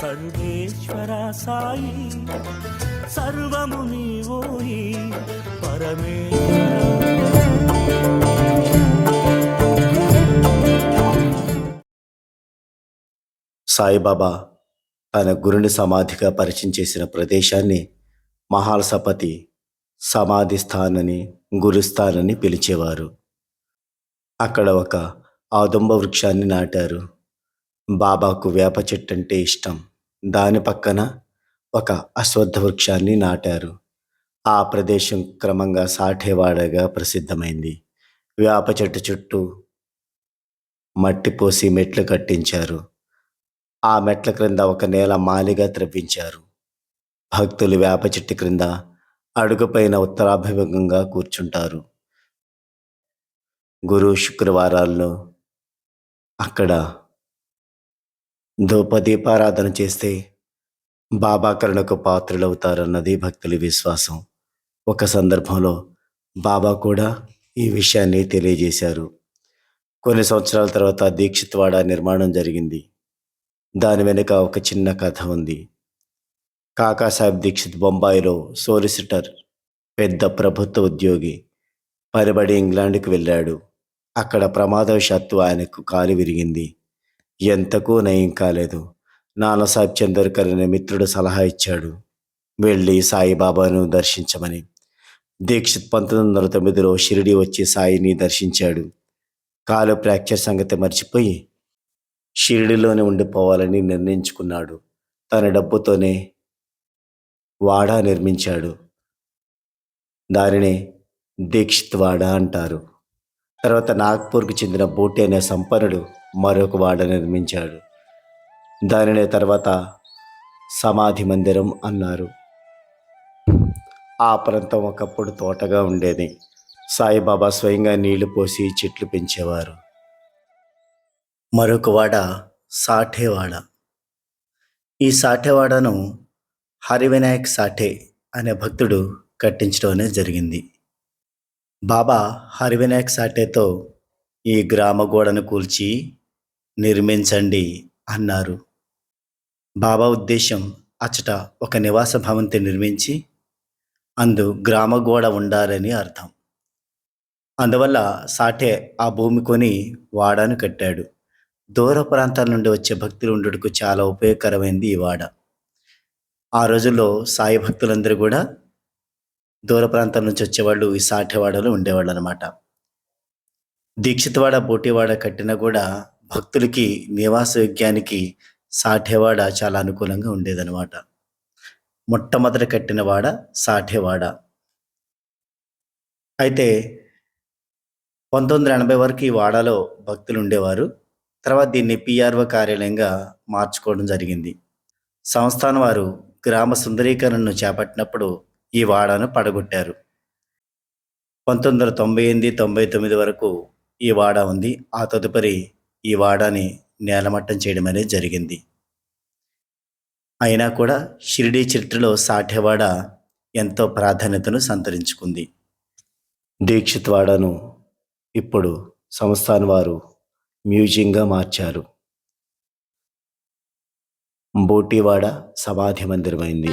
సర్వేశ్వర సాయి సర్వము నీవోయి పరమేశ్వర. సాయిబాబా తన గురుని సమాధిగా పరిచయం చేసిన ప్రదేశాన్ని మహాలసపతి సమాధి స్థానని గురుస్థానని పిలిచేవారు. అక్కడ ఒక ఆదుంబ వృక్షాన్ని నాటారు. బాబాకు వేప చెట్టు అంటే ఇష్టం. దాని పక్కన ఒక అశ్వత్థ వృక్షాన్ని నాటారు. ఆ ప్రదేశం క్రమంగా సాఠేవాడగా ప్రసిద్ధమైంది. వేప చెట్టు చుట్టూ మట్టి పోసి మెట్లు కట్టించారు. ఆ మెట్ల క్రింద ఒక నేల మాలిగా త్రవ్వించారు. భక్తులు వేప చెట్టు క్రింద అడుగుపైన ఉత్తరాభిముఖంగా కూర్చుంటారు. గురు శుక్రవారాల్లో అక్కడ ధూపదీపారాధన చేస్తే బాబా కరుణకు పాత్రులవుతారన్నది భక్తుల విశ్వాసం. ఒక సందర్భంలో బాబా కూడా ఈ విషయాన్ని తెలియజేశారు. కొన్ని సంవత్సరాల తర్వాత దీక్షిత్వాడ నిర్మాణం జరిగింది. దాని వెనుక ఒక చిన్న కథ ఉంది. కాకాసాహెబ్ దీక్షిత్ బొంబాయిలో సోలిసిటర్ పెద్ద ప్రభుత్వ ఉద్యోగి పనిబడి ఇంగ్లాండ్కి వెళ్ళాడు. అక్కడ ప్రమాదవశాత్తు ఆయనకు కాలు విరిగింది. ఎంతకు నయం కాలేదు. నానాసాహెబ్ చందర్కర్ అనే మిత్రుడు సలహా ఇచ్చాడు. వెళ్ళి సాయిబాబాను దర్శించమని. దీక్షిత్ పంతొమ్మిది వందల తొమ్మిదిలో షిరిడి వచ్చి సాయిని దర్శించాడు. కాలు ఫ్రాక్చర్ సంగతి మర్చిపోయి షిరిడిలోనే ఉండిపోవాలని నిర్ణయించుకున్నాడు. తన డబ్బుతోనే వాడా నిర్మించాడు. దానినే దీక్షిత్ వాడా అంటారు. తర్వాత నాగ్పూర్కు చెందిన బూటి అనే సంపన్నుడు మరొక వాడ నిర్మించాడు. దానినే తర్వాత సమాధి మందిరం అన్నారు. ఆ ప్రాంతం ఒకప్పుడు తోటగా ఉండేది. సాయిబాబా స్వయంగా నీళ్ళు పోసి చెట్లు పెంచేవారు. మరొక వాడ సాఠేవాడ. ఈ సాఠేవాడను హరివినాయక్ సాఠే అనే భక్తుడు కట్టించడం అనేది జరిగింది. బాబా హరివినాయక్ సాటేతో ఈ గ్రామ గోడను కూల్చి నిర్మించండి అన్నారు. బాబా ఉద్దేశం అచ్చట ఒక నివాస భవంతి నిర్మించి అందు గ్రామ గోడ ఉండాలని అర్థం. అందువల్ల సాటే ఆ భూమి కొని వాడాను కట్టాడు. దూర ప్రాంతాల నుండి వచ్చే భక్తులు ఉండటకు చాలా ఉపయోగకరమైంది ఈ వాడ. ఆ రోజుల్లో సాయి భక్తులందరూ కూడా దూర ప్రాంతం నుంచి వచ్చేవాళ్ళు ఈ సాఠేవాడలో ఉండేవాళ్ళు అనమాట దీక్షితవాడ బోటివాడ కట్టినా కూడా భక్తులకి నివాస యోగ్యానికి సాఠేవాడ చాలా అనుకూలంగా ఉండేదనమాట. మొట్టమొదట కట్టిన వాడ సాఠేవాడ. అయితే పంతొమ్మిది వందల ఎనభై వరకు ఈ వాడలో భక్తులు ఉండేవారు. తర్వాత దీన్ని పిఆర్ఓ కార్యాలయంగా మార్చుకోవడం జరిగింది. సంస్థానం వారు గ్రామ సుందరీకరణను చేపట్టినప్పుడు ఈ వాడాను పడగొట్టారు. పంతొమ్మిది వందల తొంభై ఎనిమిది తొంభై తొమ్మిది వరకు ఈ వాడ ఉంది. ఆ తదుపరి ఈ వాడాని నేలమట్టం చేయడం అనేది జరిగింది. అయినా కూడా షిరిడీ చరిత్రలో సాఠెవాడ ఎంతో ప్రాధాన్యతను సంతరించుకుంది. దీక్షిత్ వాడను ఇప్పుడు సంస్థాన్ వారు మ్యూజియంగా మార్చారు. బోటివాడ సమాధి మందిరమైంది.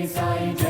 inside you.